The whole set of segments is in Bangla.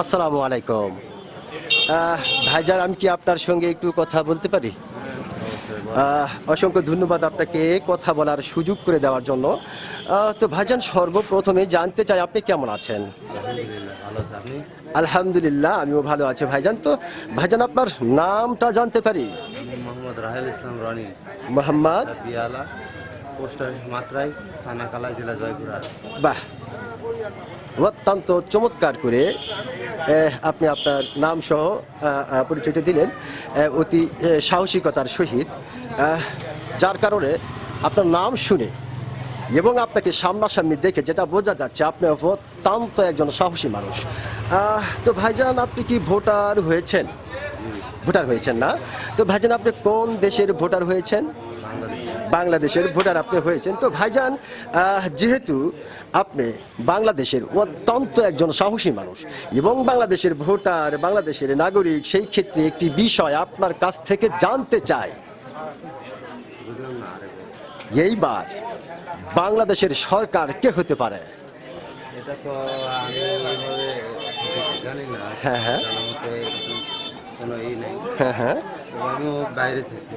আসসালামু আলাইকুম। ভাইজান আমি কি আপনার সঙ্গে একটু কথা বলতে পারি? অসংখ্য ধন্যবাদ আপনাকে কথা বলার সুযোগ করে দেওয়ার জন্য। তো ভাইজান সর্বপ্রথমে জানতে চাই আপনি কেমন আছেন? আলহামদুলিল্লাহ আমিও ভালো আছি ভাইজান। তো ভাইজান আপনার নামটা জানতে পারি? মোহাম্মদ রাহেল ইসলাম রনি। মোহাম্মদ? পোস্ট অফিস মাত্রাই থানা কালা জেলা জয়পুরা। বাহ। অত্যন্ত চমৎকার করে আপনি আপনার নাম সহ পরিচয়টা দিলেন অতি সাহসিকতার সহিত। যার কারণে আপনার নাম শুনে এবং আপনাকে সামনাসামনি দেখে যেটা বোঝা যাচ্ছে আপনি অত্যন্ত একজন সাহসী মানুষ। তো ভাইজান আপনি কি ভোটার হয়েছেন? ভোটার হয়েছেন না। তো ভাইজান আপনি কোন দেশের ভোটার হয়েছেন? বাংলাদেশের ভোটার আপনি হয়েছেন। তো ভাইজান যেহেতু আপনি বাংলাদেশের অত্যন্ত একজন সাহসী মানুষ এবং বাংলাদেশের ভোটার বাংলাদেশের নাগরিক সেই ক্ষেত্রে একটি বিষয় আপনার কাছ থেকে জানতে চাই। এইবার বাংলাদেশের সরকার কে হতে পারে? এটা তো আমি জানি না। হ্যাঁ, হ্যাঁ। কোনো ই নেই। হ্যাঁ হ্যাঁ। আমিও বাইরে থাকি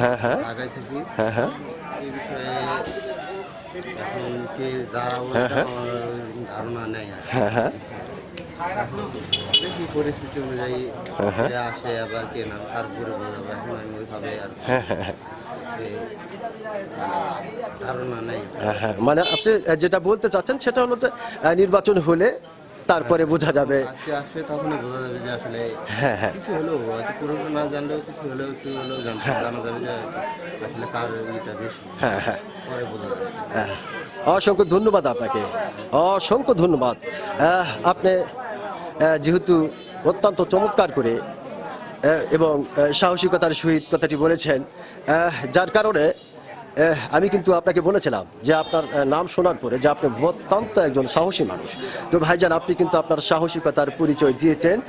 হ্যাঁ, হ্যাঁ। ঢাকায় থাকি। হ্যাঁ হ্যাঁ। এই বিষয়ে এখন কি দাঁড়াবো হ্যাঁ, হ্যাঁ। ধারণা নেই হ্যাঁ হ্যাঁ। দেখি পরিস্থিতি অনুযায়ী হ্যাঁ, হ্যাঁ। আসে আবার কে না তারপরে বোঝাবো। এখন আমি ওইভাবে আর হ্যাঁ হ্যাঁ হ্যাঁ। ধারণা নেই। হ্যাঁ, হ্যাঁ। মানে আপনি যেটা বলতে চাচ্ছেন সেটা হলো যে নির্বাচন হলে তারপরে বোঝা যাবে। আসলে হ্যাঁ হ্যাঁ। হ্যাঁ। হ্যাঁ হ্যাঁ, অসংখ্য ধন্যবাদ আপনাকে। অসংখ্য ধন্যবাদ। আপনি যেহেতু অত্যন্ত চমৎকার করে এবং সাহসিকতার সহিত কথাটি বলেছেন যার কারণে আমি কিন্তু আপনাকে বলেছিলাম যে আপনার নাম শোনার পরে যে আপনি অত্যন্ত একজন সাহসী মানুষ। তো ভাইজান, আপনি কিন্তু আপনার সাহসিকতার পরিচয় দিয়েছেন।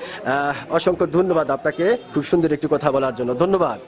অসংখ্য ধন্যবাদ আপনাকে। খুব সুন্দর একটি কথা বলার জন্য। ধন্যবাদ।